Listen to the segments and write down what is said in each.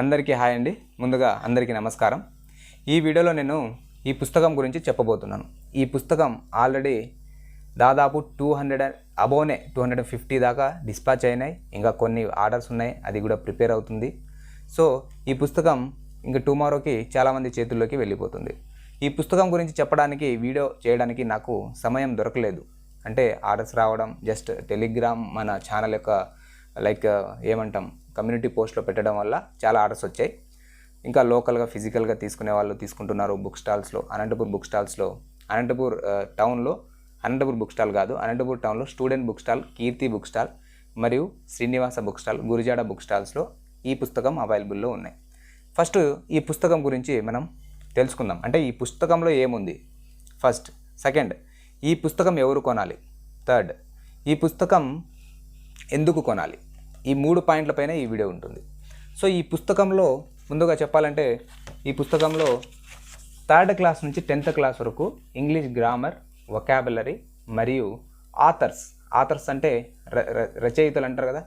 అందరికీ హాయ్ అండి. ముందుగా అందరికీ నమస్కారం. ఈ వీడియోలో నేను ఈ పుస్తకం గురించి చెప్పబోతున్నాను. ఈ పుస్తకం ఆల్రెడీ దాదాపు టూ హండ్రెడ్ అబోనే టూ హండ్రెడ్ ఫిఫ్టీ దాకా డిస్పాచ్ అయినాయి. ఇంకా కొన్ని ఆర్డర్స్ ఉన్నాయి. అది కూడా ప్రిపేర్ అవుతుంది. సో ఈ పుస్తకం ఇంకా టుమారోకి చాలామంది చేతుల్లోకి వెళ్ళిపోతుంది. ఈ పుస్తకం గురించి చెప్పడానికి వీడియో చేయడానికి నాకు సమయం దొరకలేదు. అంటే ఆర్డర్స్ రావడం జస్ట్ టెలిగ్రామ్ మన ఛానల్ యొక్క లైక్ ఏమంటాం కమ్యూనిటీ పోస్ట్లో పెట్టడం వల్ల చాలా ఆర్డర్స్ వచ్చాయి. ఇంకా లోకల్గా ఫిజికల్గా తీసుకునే వాళ్ళు తీసుకుంటున్నారు బుక్ స్టాల్స్లో. అనంతపూర్ బుక్ స్టాల్స్లో. అనంతపూర్ టౌన్లో అనంతపూర్ బుక్ స్టాల్ కాదు అనంతపూర్ టౌన్లో student book stall Keerthi book stall మరియు Srinivasa book stall Gurajada book స్టాల్స్లో ఈ పుస్తకం అవైలబుల్లో ఉన్నాయి. ఫస్ట్ ఈ పుస్తకం గురించి మనం తెలుసుకుందాం. అంటే ఈ పుస్తకంలో ఏముంది? ఫస్ట్ సెకండ్ ఈ పుస్తకం ఎవరు కొనాలి? థర్డ్ ఈ పుస్తకం ఎందుకు కొనాలి? ఈ మూడు పాయింట్లపైన ఈ వీడియో ఉంటుంది. సో ఈ పుస్తకంలో ముందుగా చెప్పాలంటే ఈ పుస్తకంలో థర్డ్ క్లాస్ నుంచి టెన్త్ క్లాస్ వరకు ఇంగ్లీష్ గ్రామర్ వొకాబులరీ మరియు ఆథర్స్ ఆథర్స్ అంటే ర- ర- రచయితలు అంటారు కదా.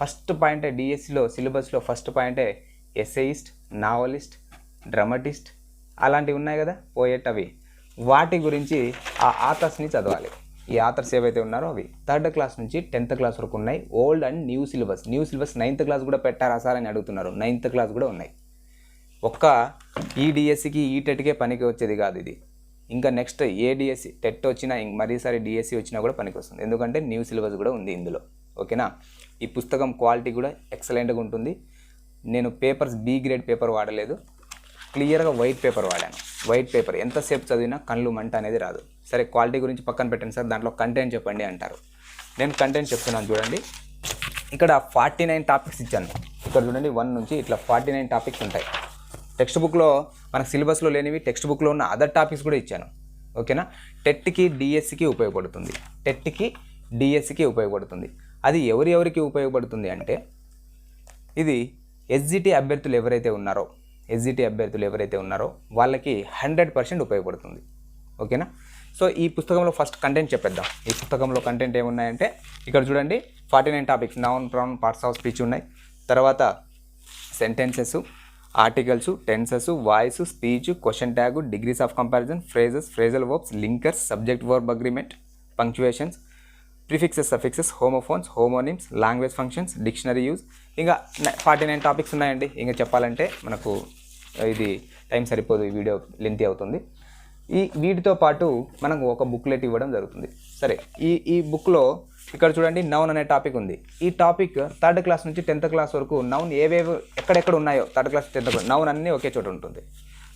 ఫస్ట్ పాయింటే డిఎస్సిలో సిలబస్లో ఫస్ట్ పాయింటే ఎస్ఐస్ట్ నావలిస్ట్ డ్రమటిస్ట్ అలాంటివి ఉన్నాయి కదా పోయేట్ అవి వాటి గురించి ఆ ఆథర్స్ని చదవాలి. ఈ ఆథర్స్ ఏవైతే ఉన్నారో అవి థర్డ్ క్లాస్ నుంచి టెన్త్ క్లాస్ వరకు ఉన్నాయి. Old and new syllabus. New syllabus ninth class కూడా పెట్టారా సార్ అని అడుగుతున్నారు. నైన్త్ క్లాస్ కూడా ఉన్నాయి. ఒక్క ఈ డిఎస్సికి ఈ టెట్కే పనికి వచ్చేది కాదు ఇది. ఇంకా నెక్స్ట్ ఏ డిఎస్సి టెట్ వచ్చినా ఇంక మరీసారి డిఎస్సి వచ్చినా కూడా పనికి వస్తుంది. ఎందుకంటే న్యూ సిలబస్ కూడా ఉంది ఇందులో. ఓకేనా? ఈ పుస్తకం క్వాలిటీ కూడా ఎక్సలెంట్గా ఉంటుంది. నేను పేపర్స్ బీ గ్రేడ్ పేపర్ వాడలేదు. క్లియర్గా వైట్ పేపర్ వాడాను. వైట్ పేపర్ ఎంతసేపు చదివినా కళ్ళు మంట అనేది రాదు. సరే క్వాలిటీ గురించి పక్కన పెట్టండి సార్ దాంట్లో కంటెంట్ చెప్పండి అంటారు. నేను కంటెంట్ చెప్తున్నాను చూడండి. ఇక్కడ ఫార్టీ నైన్ టాపిక్స్ ఇచ్చాను. ఇక్కడ చూడండి వన్ నుంచి ఇట్లా ఫార్టీ నైన్ టాపిక్స్ ఉంటాయి. టెక్స్ట్ బుక్లో మనకు సిలబస్లో లేనివి టెక్స్ట్ బుక్లో ఉన్న అదర్ టాపిక్స్ కూడా ఇచ్చాను. ఓకేనా? టెట్కి డిఎస్సికి ఉపయోగపడుతుంది. టెట్కి డిఎస్సికి ఉపయోగపడుతుంది. అది ఎవరి ఎవరికి ఉపయోగపడుతుంది అంటే ఇది ఎస్జిటి అభ్యర్థులు ఎవరైతే ఉన్నారో ఎస్జిటి అభ్యర్థులు ఎవరైతే ఉన్నారో వాళ్ళకి హండ్రెడ్ పర్సెంట్ ఉపయోగపడుతుంది. ఓకేనా? సో ఈ పుస్తకంలో ఫస్ట్ కంటెంట్ చెప్పేద్దాం. ఈ పుస్తకంలో కంటెంట్ ఏమున్నాయంటే ఇక్కడ చూడండి forty nine topics noun pronoun parts of speech ఉన్నాయి. తర్వాత sentences articles tenses voice speech question tag degrees of comparison phrases phrasal verbs linkers subject verb agreement punctuations prefixes suffixes homophones homonyms language functions dictionary use ఇంకా forty nine topics ఉన్నాయండి. ఇంకా చెప్పాలంటే మనకు ఇది time సరిపోదు ఈ వీడియో లెంతీ అవుతుంది. ఈ వీటితో పాటు మనకు ఒక బుక్లెట్ ఇవ్వడం జరుగుతుంది. సరే ఈ ఈ బుక్లో ఇక్కడ చూడండి నౌన్ అనే టాపిక్ ఉంది. ఈ టాపిక్ థర్డ్ క్లాస్ నుంచి టెన్త్ క్లాస్ వరకు నౌన్ ఏవేవి ఎక్కడెక్కడ ఉన్నాయో third class tenth class noun అన్నీ ఒకే చోట ఉంటుంది.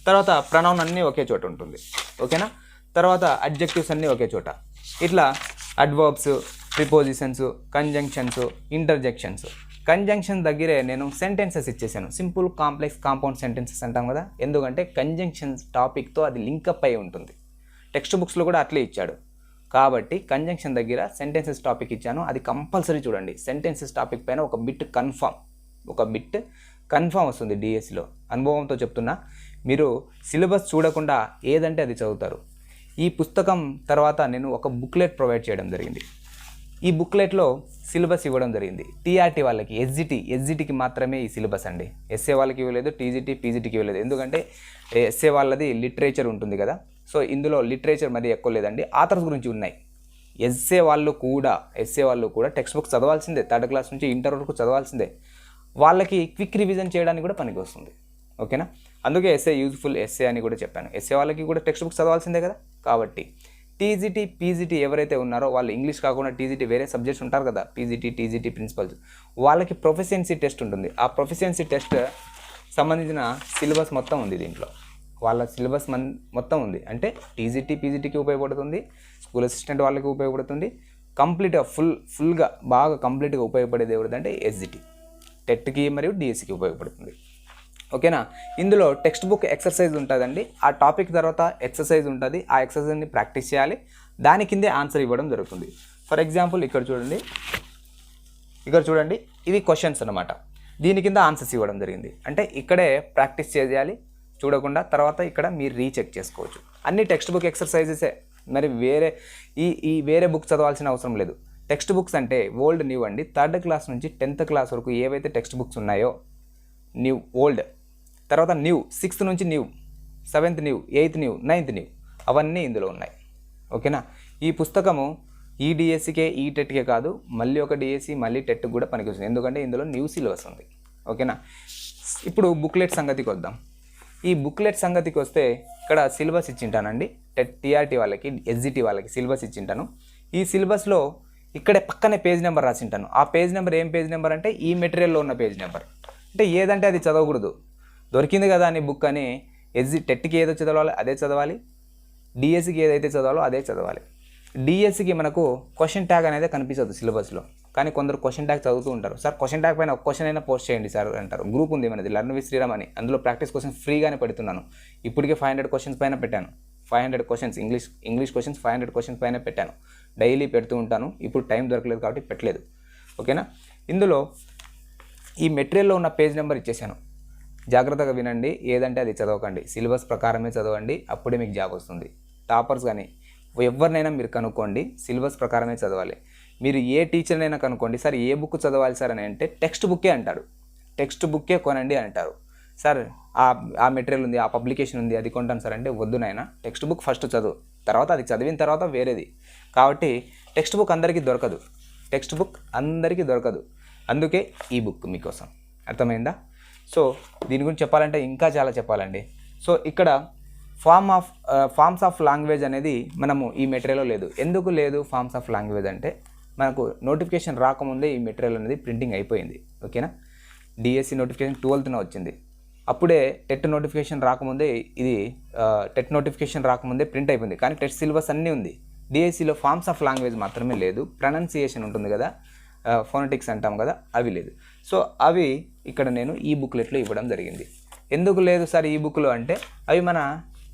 తర్వాత ప్రనౌన్ అన్నీ ఒకే చోట ఉంటుంది. ఓకేనా? తర్వాత అడ్జెక్టివ్స్ అన్నీ ఒకే చోట. ఇట్లా adverbs prepositions conjunctions interjections conjunction దగ్గరే నేను సెంటెన్సెస్ ఇచ్చేసాను. సింపుల్ కాంప్లెక్స్ కాంపౌండ్ సెంటెన్సెస్ అంటాం కదా? ఎందుకంటే కంజంక్షన్స్ టాపిక్తో అది లింకప్ అయి ఉంటుంది. టెక్స్ట్ బుక్స్లో కూడా అట్లే ఇచ్చాడు. కాబట్టి కంజంక్షన్ దగ్గర సెంటెన్సెస్ టాపిక్ ఇచ్చాను. అది కంపల్సరీ చూడండి. సెంటెన్సెస్ టాపిక్ పైన ఒక బిట్ కన్ఫామ్ ఒక బిట్ కన్ఫామ్ వస్తుంది డిఎస్సిలో అనుభవంతో చెప్తున్నా. మీరు సిలబస్ చూడకుండా ఏదంటే అది చదువుతారు. ఈ పుస్తకం తర్వాత నేను ఒక బుక్లెట్ ప్రొవైడ్ చేయడం జరిగింది. ఈ బుక్లెట్లో సిలబస్ ఇవ్వడం జరిగింది. టీఆర్టీ వాళ్ళకి ఎస్జిటి ఎస్జిటికి మాత్రమే ఈ సిలబస్ అండి. ఎస్ఏ వాళ్ళకి ఇవ్వలేదు టీజీటీ పీజీటీకి ఇవ్వలేదు. ఎందుకంటే ఎస్ఏ వాళ్ళది లిటరేచర్ ఉంటుంది కదా. సో ఇందులో లిటరేచర్ మరి ఎక్కువ లేదండి. ఆథర్స్ గురించి ఉన్నాయి. ఎస్ఏ వాళ్ళు కూడా ఎస్ఏ వాళ్ళు కూడా టెక్స్ట్ బుక్ చదవాల్సిందే. థర్డ్ క్లాస్ నుంచి ఇంటర్ వరకు చదవాల్సిందే. వాళ్ళకి క్విక్ రివిజన్ చేయడానికి కూడా పనికి వస్తుంది. ఓకేనా? అందుకే ఎస్ఏ యూజ్ఫుల్ ఎస్ఏ అని కూడా చెప్పాను. ఎస్ఏ వాళ్ళకి కూడా టెక్స్ట్ బుక్ చదవాల్సిందే కదా? కాబట్టి టీజీటీ పీజీటీ ఎవరైతే ఉన్నారో వాళ్ళు ఇంగ్లీష్ కాకుండా టీజీటీ వేరే సబ్జెక్ట్స్ ఉంటారు కదా? పీజీటీ టీజీటీ ప్రిన్సిపల్స్ వాళ్ళకి ప్రొఫెషియన్సీ టెస్ట్ ఉంటుంది. ఆ ప్రొఫెషియన్సీ టెస్ట్ సంబంధించిన సిలబస్ మొత్తం ఉంది దీంట్లో. వాళ్ళ సిలబస్ మన్ మొత్తం ఉంది. అంటే టీజీటీ పీజీటీకి ఉపయోగపడుతుంది. స్కూల్ అసిస్టెంట్ వాళ్ళకి ఉపయోగపడుతుంది. కంప్లీట్గా ఫుల్ ఫుల్గా బాగా కంప్లీట్గా ఉపయోగపడేది ఎవరిదంటే ఎస్జిటి టెట్కి మరియు డిఎస్సికి ఉపయోగపడుతుంది. ఓకేనా? ఇందులో టెక్స్ట్ బుక్ ఎక్సర్సైజ్ ఉంటుందండి. ఆ టాపిక్ తర్వాత ఎక్సర్సైజ్ ఉంటుంది. ఆ ఎక్సర్సైజ్ని ప్రాక్టీస్ చేయాలి. దాని కిందే ఆన్సర్ ఇవ్వడం జరుగుతుంది. ఫర్ ఎగ్జాంపుల్ ఇక్కడ చూడండి. ఇక్కడ చూడండి. ఇవి క్వశ్చన్స్ అనమాట దీని కింద ఆన్సర్స్ ఇవ్వడం జరిగింది. అంటే ఇక్కడే ప్రాక్టీస్ చేయాలి. చూడకుండా తర్వాత ఇక్కడ మీరు రీచెక్ చేసుకోవచ్చు. అన్ని టెక్స్ట్ బుక్ ఎక్సర్సైజెసే. మరి వేరే ఈ ఈ వేరే బుక్ చదవాల్సిన అవసరం లేదు. టెక్స్ట్ బుక్స్ అంటే ఓల్డ్ న్యూ అండి. థర్డ్ క్లాస్ నుంచి టెన్త్ క్లాస్ వరకు ఏవైతే టెక్స్ట్ బుక్స్ ఉన్నాయో న్యూ ఓల్డ్ తర్వాత న్యూ సిక్స్త్ నుంచి new seventh new eighth new ninth new అవన్నీ ఇందులో ఉన్నాయి. ఓకేనా? ఈ పుస్తకము ఈ డిఎస్సికే ఈ టెట్కే కాదు మళ్ళీ ఒక డిఎస్సి మళ్ళీ టెట్ కూడా పనికొస్తుంది. ఎందుకంటే ఇందులో న్యూ సిలబస్ ఉంది. ఓకేనా? ఇప్పుడు బుక్లెట్ సంగతికి వద్దాం. ఈ బుక్లెట్ సంగతికి వస్తే ఇక్కడ సిలబస్ ఇచ్చింటానండి. టెట్ టీఆర్టీ వాళ్ళకి ఎస్జిటి వాళ్ళకి సిలబస్ ఇచ్చింటాను. ఈ సిలబస్లో ఇక్కడే పక్కనే పేజ్ నెంబర్ రాసింటాను. ఆ పేజ్ నెంబర్ ఏం పేజ్ నెంబర్ అంటే ఈ మెటీరియల్లో ఉన్న పేజ్ నెంబర్ అంటే ఏదంటే అది చదవకూడదు. దొరికింది కదా అని బుక్ అని ఎస్జి టెట్కి ఏదో చదవాలి అదే చదవాలి. డిఎస్సికి ఏదైతే చదవాలో అదే చదవాలి. డిఎస్సికి మనకు క్వశ్చన్ ట్యాగ్ అనేది కనిపిస్తుంది సిలబస్లో. కానీ కొందరు క్వశ్చన్ ట్యాగ్ చదువుతూ ఉంటారు. సార్ క్వశ్చన్ ట్యాగ్ పైన ఒక క్వశ్చన్ అయినా పోస్ట్ చేయండి సార్ అంటారు. గ్రూప్ ఉంది మనది లర్న్ విత్ శ్రీరామ్ అని. అందులో ప్రాక్టీస్ క్వశ్చన్స్ ఫ్రీగానే పెడుతున్నాను. ఇప్పటికే ఫైవ్ హండ్రెడ్ క్వశ్చన్స్ పైన పెట్టాను. Five hundred questions English English questions five hundred questions పైన పెట్టాను. డైలీ పెడుతూ ఉంటాను. ఇప్పుడు టైం దొరకలేదు కాబట్టి పెట్టలేదు. ఓకేనా? ఇందులో ఈ మెటీరియల్లో ఉన్న పేజ్ నెంబర్ ఇచ్చేసాను. జాగ్రత్తగా వినండి. ఏదంటే అది చదవకండి. సిలబస్ ప్రకారమే చదవండి. అప్పుడే మీకు జాబ్ వస్తుంది. టాపర్స్ కానీ ఎవరినైనా మీరు కనుక్కోండి. సిలబస్ ప్రకారమే చదవాలి. మీరు ఏ టీచర్నైనా కనుక్కోండి. సార్ ఏ బుక్ చదవాలి సార్? అని అంటే టెక్స్ట్ బుక్కే అంటాడు టెక్స్ట్ బుక్కే కొనండి అంటారు. సార్ ఆ ఆ మెటీరియల్ ఉంది ఆ పబ్లికేషన్ ఉంది అది కొంటాను సార్. అంటే వద్దు నాయన. టెక్స్ట్ బుక్ ఫస్ట్ చదువు. తర్వాత అది చదివిన తర్వాత వేరేది. కాబట్టి టెక్స్ట్ బుక్ అందరికీ దొరకదు. టెక్స్ట్ బుక్ అందరికీ దొరకదు. అందుకే ఈ బుక్ మీకోసం. అర్థమైందా? సో దీని గురించి చెప్పాలంటే ఇంకా చాలా చెప్పాలండి. సో ఇక్కడ form of forms of language అనేది మనము ఈ మెటీరియల్లో లేదు. ఎందుకు లేదు ఫార్మ్స్ ఆఫ్ లాంగ్వేజ్ అంటే మనకు నోటిఫికేషన్ రాకముందే ఈ మెటీరియల్ అనేది ప్రింటింగ్ అయిపోయింది. ఓకేనా డిఎస్సి నోటిఫికేషన్ ట్వెల్త్న వచ్చింది. అప్పుడే టెట్ నోటిఫికేషన్ రాకముందే ఇది uh, టెట్ నోటిఫికేషన్ రాకముందే ప్రింట్ అయిపోయింది. కానీ టెట్ సిలబస్ అన్నీ ఉంది. డిఎస్సిలో ఫార్మ్స్ ఆఫ్ లాంగ్వేజ్ మాత్రమే లేదు. ప్రొనౌన్సియేషన్ ఉంటుంది కదా. ఫోనటిక్స్ అంటాం కదా అవి లేదు. సో అవి ఇక్కడ నేను ఈ బుక్లెట్లో ఇవ్వడం జరిగింది. ఎందుకు లేదు సార్ ఈ బుక్లో అంటే అవి మన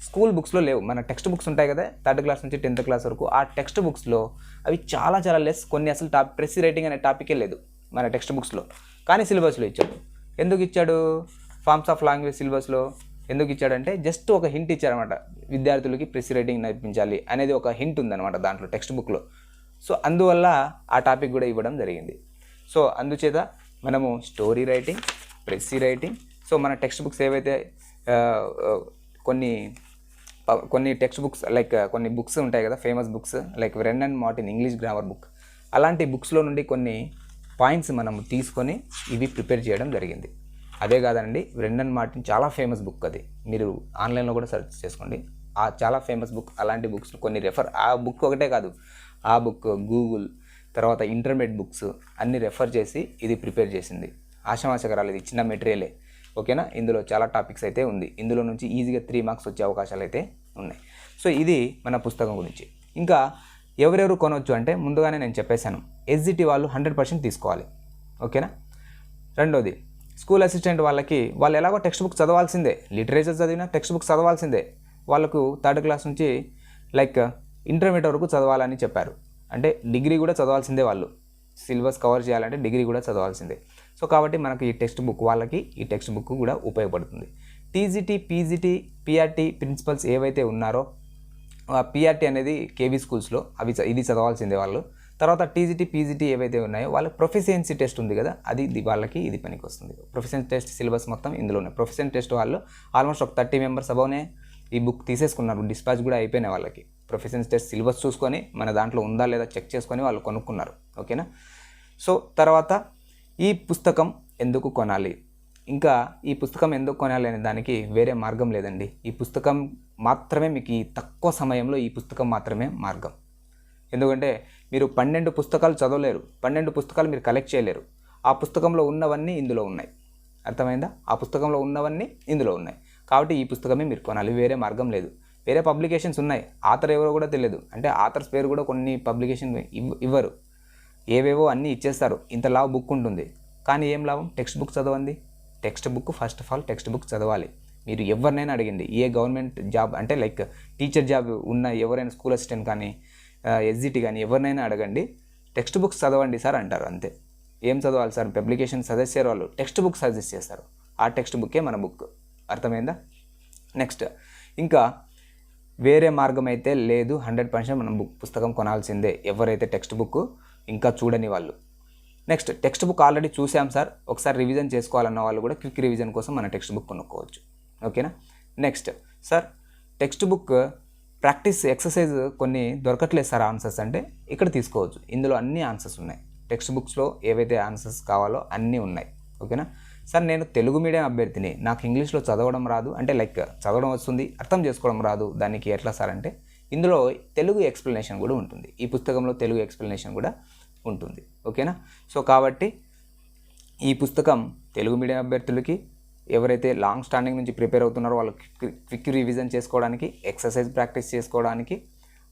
స్కూల్ బుక్స్లో లేవు. మన టెక్స్ట్ బుక్స్ ఉంటాయి కదా థర్డ్ క్లాస్ నుంచి టెన్త్ క్లాస్ వరకు ఆ టెక్స్ట్ బుక్స్లో అవి చాలా చాలా లెస్ కొన్ని అసలు టాప్ ప్రెస్ రైటింగ్ అనే టాపికే లేదు మన టెక్స్ట్ బుక్స్లో కానీ సిలబస్లో ఇచ్చాడు. ఎందుకు ఇచ్చాడు? ఫార్మ్స్ ఆఫ్ లాంగ్వేజ్ సిలబస్లో ఎందుకు ఇచ్చాడంటే జస్ట్ ఒక హింట్ ఇచ్చారనమాట విద్యార్థులకి ప్రెస్ రైటింగ్ నేర్పించాలి అనేది ఒక హింట్ ఉందన్నమాట దాంట్లో టెక్స్ట్ బుక్లో సో అందువల్ల ఆ టాపిక్ కూడా ఇవ్వడం జరిగింది. సో అందుచేత మనము story writing precis writing so మన టెక్స్ట్ బుక్స్ ఏవైతే కొన్ని కొన్ని టెక్స్ట్ బుక్స్ లైక్ కొన్ని బుక్స్ ఉంటాయి కదా famous books like Wren and Martin English grammar book అలాంటి బుక్స్లో నుండి కొన్ని పాయింట్స్ మనం తీసుకొని ఇవి ప్రిపేర్ చేయడం జరిగింది. అదే కాదండి రెన్ అండ్ మార్టిన్ చాలా ఫేమస్ బుక్ అది. మీరు ఆన్లైన్లో కూడా సెర్చ్ చేసుకోండి. ఆ చాలా ఫేమస్ బుక్ అలాంటి బుక్స్ కొన్ని రెఫర్ ఆ బుక్ ఒకటే కాదు ఆ బుక్ గూగుల్ తర్వాత ఇంటర్మీడియట్ బుక్స్ అన్ని రెఫర్ చేసి ఇది ప్రిపేర్ చేసింది. ఆశమాశకరాలు ఇది చిన్న మెటీరియలే. ఓకేనా? ఇందులో చాలా టాపిక్స్ అయితే ఉంది. ఇందులో నుంచి ఈజీగా త్రీ మార్క్స్ వచ్చే అవకాశాలు అయితే ఉన్నాయి. సో ఇది మన పుస్తకం గురించి. ఇంకా ఎవరెవరు కొనవచ్చు అంటే ముందుగానే నేను చెప్పేశాను. ఎస్జిటి వాళ్ళు హండ్రెడ్ పర్సెంట్ తీసుకోవాలి. ఓకేనా? రెండోది స్కూల్ అసిస్టెంట్ వాళ్ళకి వాళ్ళు ఎలాగో టెక్స్ట్ బుక్ చదవాల్సిందే. లిటరేచర్ చదివినా టెక్స్ట్ బుక్ చదవాల్సిందే. వాళ్ళకు థర్డ్ క్లాస్ నుంచి లైక్ ఇంటర్మీడియట్ వరకు చదవాలని చెప్పారు. అంటే డిగ్రీ కూడా చదవాల్సిందే వాళ్ళు. సిలబస్ కవర్ చేయాలంటే డిగ్రీ కూడా చదవాల్సిందే. సో కాబట్టి మనకు ఈ టెక్స్ట్ బుక్ వాళ్ళకి ఈ టెక్స్ట్ బుక్ కూడా ఉపయోగపడుతుంది. టీజీటీ పీజీటీ పిఆర్టీ ప్రిన్సిపల్స్ ఏవైతే ఉన్నారో పిఆర్టీ అనేది కేవీ స్కూల్స్లో అవి ఇది చదవాల్సిందే వాళ్ళు. తర్వాత టీజీటీ పీజీటీ ఏవైతే ఉన్నాయో వాళ్ళ ప్రొఫిషియన్సీ టెస్ట్ ఉంది కదా అది వాళ్ళకి ఇది పనికి వస్తుంది ప్రొఫిషియన్సీ టెస్ట్ సిలబస్ మొత్తం ఇందులో ఉన్నాయి. ప్రొఫిషియన్ టెస్ట్ వాళ్ళు ఆల్మోస్ట్ ఒక థర్టీ మెంబర్స్ అబౌనే ఈ బుక్ తీసేసుకున్నారు. డిస్పాచ్ కూడా అయిపోయినాయి వాళ్ళకి. ప్రొఫెషన్స్ టెస్ట్ సిలబస్ చూసుకొని మన దాంట్లో ఉందా లేదా చెక్ చేసుకొని వాళ్ళు కొనుక్కున్నారు. ఓకేనా? సో తర్వాత ఈ పుస్తకం ఎందుకు కొనాలి? ఇంకా ఈ పుస్తకం ఎందుకు కొనాలి అనే దానికి వేరే మార్గం లేదండి. ఈ పుస్తకం మాత్రమే మీకు ఈ తక్కువ సమయంలో ఈ పుస్తకం మాత్రమే మార్గం. ఎందుకంటే మీరు పన్నెండు పుస్తకాలు చదవలేరు. పన్నెండు పుస్తకాలు మీరు కలెక్ట్ చేయలేరు. ఆ పుస్తకంలో ఉన్నవన్నీ ఇందులో ఉన్నాయి. అర్థమైందా? ఆ పుస్తకంలో ఉన్నవన్నీ ఇందులో ఉన్నాయి. కాబట్టి ఈ పుస్తకమే మీరు కొనాలి. వేరే మార్గం లేదు. వేరే పబ్లికేషన్స్ ఉన్నాయి. ఆథర్ ఎవరో కూడా తెలియదు. అంటే ఆథర్స్ పేరు కూడా కొన్ని పబ్లికేషన్ ఇవ్వరు. ఏవేవో అన్నీ ఇచ్చేస్తారు. ఇంత లావు బుక్ ఉంటుంది. కానీ ఏం లాభం? టెక్స్ట్ బుక్ చదవండి. Text book first of all text book చదవాలి. మీరు ఎవరినైనా అడిగింది ఏ గవర్నమెంట్ జాబ్ అంటే లైక్ టీచర్ జాబ్ ఉన్న ఎవరైనా స్కూల్ అసిస్టెంట్ కానీ ఎస్జిటి కానీ ఎవరినైనా అడగండి. టెక్స్ట్ బుక్స్ చదవండి సార్ అంటారు అంతే. ఏం చదవాలి సార్? పబ్లికేషన్ సజెస్ట్ చేయరు వాళ్ళు టెక్స్ట్ బుక్ సజెస్ట్ చేస్తారు. ఆ టెక్స్ట్ బుక్కే మన బుక్. అర్థమైందా? నెక్స్ట్ ఇంకా వేరే మార్గం అయితే లేదు హండ్రెడ్ పర్సెంట్ మనం బుక్ పుస్తకం కొనాల్సిందే. ఎవరైతే టెక్స్ట్ బుక్ ఇంకా చూడని వాళ్ళు. నెక్స్ట్ టెక్స్ట్ బుక్ ఆల్రెడీ చూసాం సార్. ఒకసారి రివిజన్ చేసుకోవాలన్న వాళ్ళు కూడా క్విక్ రివిజన్ కోసం మన టెక్స్ట్ బుక్ కొనుక్కోవచ్చు. ఓకేనా? Next sir text book practice exercise కొన్ని దొరకట్లేదు సార్ ఆన్సర్స్ అంటే ఇక్కడ తీసుకోవచ్చు. ఇందులో అన్ని ఆన్సర్స్ ఉన్నాయి. టెక్స్ట్ బుక్స్లో ఏవైతే ఆన్సర్స్ కావాలో అన్నీ ఉన్నాయి. ఓకేనా? సార్ నేను తెలుగు మీడియం అభ్యర్థిని. నాకు ఇంగ్లీష్లో చదవడం రాదు. అంటే లైక్ చదవడం వస్తుంది అర్థం చేసుకోవడం రాదు దానికి ఎట్లా సార్ అంటే ఇందులో తెలుగు ఎక్స్ప్లెనేషన్ కూడా ఉంటుంది. ఈ పుస్తకంలో తెలుగు ఎక్స్ప్లెనేషన్ కూడా ఉంటుంది. ఓకేనా? సో కాబట్టి ఈ పుస్తకం తెలుగు మీడియం అభ్యర్థులకి ఎవరైతే లాంగ్ స్టాండింగ్ నుంచి ప్రిపేర్ అవుతున్నారో వాళ్ళు క్విక్ రివిజన్ చేసుకోవడానికి ఎక్సర్సైజ్ ప్రాక్టీస్ చేసుకోవడానికి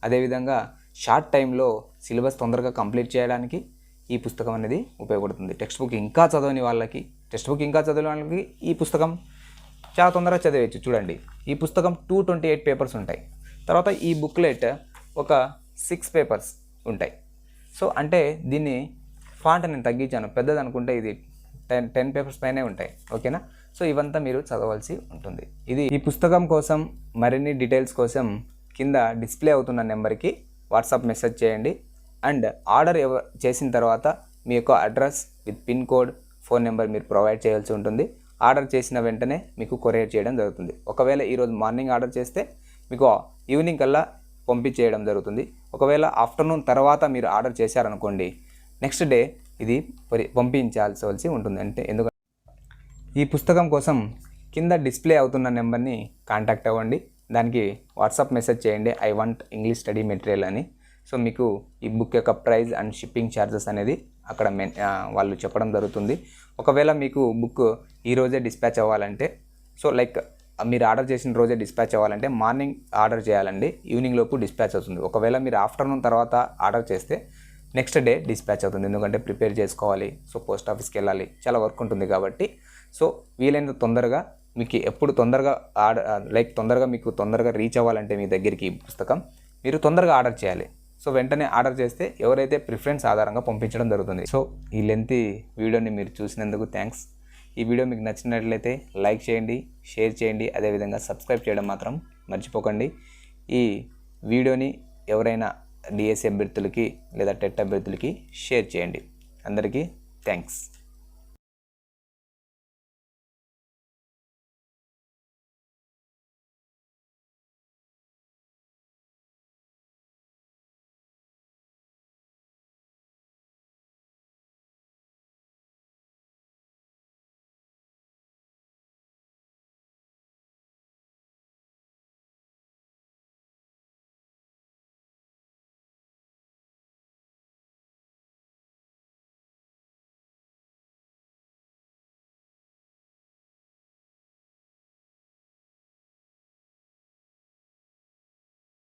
అదేవిధంగా షార్ట్ టైంలో సిలబస్ తొందరగా కంప్లీట్ చేయడానికి ఈ పుస్తకం అనేది ఉపయోగపడుతుంది. టెక్స్ట్ బుక్ ఇంకా చదవని వాళ్ళకి టెక్స్ట్ బుక్ ఇంకా చదవడానికి ఈ పుస్తకం చాలా తొందరగా చదివచ్చు చూడండి. ఈ పుస్తకం టూ ట్వంటీ ఎయిట్ పేపర్స్ ఉంటాయి. తర్వాత ఈ బుక్లెట్ ఒక సిక్స్ పేపర్స్ ఉంటాయి. సో అంటే దీన్ని ఫాంట్ నేను తగ్గించాను. పెద్దది అనుకుంటే ఇది టెన్ టెన్ పేపర్స్ పైనే ఉంటాయి. ఓకేనా? సో ఇవంతా మీరు చదవాల్సి ఉంటుంది. ఇది ఈ పుస్తకం కోసం మరిన్ని డీటెయిల్స్ కోసం కింద డిస్ప్లే అవుతున్న నెంబర్కి వాట్సాప్ మెసేజ్ చేయండి. అండ్ ఆర్డర్ ఎవ చేసిన తర్వాత మీ యొక్క address with pin code phone number మీరు ప్రొవైడ్ చేయాల్సి ఉంటుంది. ఆర్డర్ చేసిన వెంటనే మీకు కొరియర్ చేయడం జరుగుతుంది. ఒకవేళ ఈరోజు మార్నింగ్ ఆర్డర్ చేస్తే మీకు ఈవినింగ్ కల్లా పంపించేయడం జరుగుతుంది. ఒకవేళ ఆఫ్టర్నూన్ తర్వాత మీరు ఆర్డర్ చేశారనుకోండి నెక్స్ట్ డే ఇది పరి- పంపించాల్సి ఉంటుంది. అంటే ఎందుకంటే ఈ పుస్తకం కోసం కింద డిస్ప్లే అవుతున్న నెంబర్ని కాంటాక్ట్ అవ్వండి. దానికి వాట్సాప్ మెసేజ్ చేయండి I want English study material అని. సో మీకు ఈ బుక్ యొక్క ప్రైస్ అండ్ షిప్పింగ్ ఛార్జెస్ అనేది అక్కడ మెన్ వాళ్ళు చెప్పడం జరుగుతుంది. ఒకవేళ మీకు బుక్ ఈ రోజే డిస్పాచ్ అవ్వాలంటే సో లైక్ మీరు ఆర్డర్ చేసిన రోజే డిస్పాచ్ అవ్వాలంటే మార్నింగ్ ఆర్డర్ చేయాలండి ఈవినింగ్ లోపు డిస్పాచ్ అవుతుంది. ఒకవేళ మీరు ఆఫ్టర్నూన్ తర్వాత ఆర్డర్ చేస్తే నెక్స్ట్ డే డిస్పాచ్ అవుతుంది. ఎందుకంటే ప్రిపేర్ చేసుకోవాలి సో పోస్ట్ ఆఫీస్కి వెళ్ళాలి చాలా వర్క్ ఉంటుంది కాబట్టి. సో వీలైనంత తొందరగా మీకు ఎప్పుడు తొందరగా ఆర్డర్ లైక్ తొందరగా మీకు తొందరగా రీచ్ అవ్వాలంటే మీ దగ్గరికి ఈ పుస్తకం మీరు తొందరగా ఆర్డర్ చేయాలి. సో వెంటనే ఆర్డర్ చేస్తే ఎవరైతే ప్రిఫరెన్స్ ఆధారంగా పంపించడం జరుగుతుంది. సో ఈ లెంత్ వీడియోని మీరు చూసినందుకు థ్యాంక్స్. ఈ వీడియో మీకు నచ్చినట్లయితే లైక్ చేయండి షేర్ చేయండి అదేవిధంగా సబ్స్క్రైబ్ చేయడం మాత్రం మర్చిపోకండి. ఈ వీడియోని ఎవరైనా డిఎస్సి అభ్యర్థులకి లేదా టెట్ అభ్యర్థులకి షేర్ చేయండి. అందరికీ థ్యాంక్స్.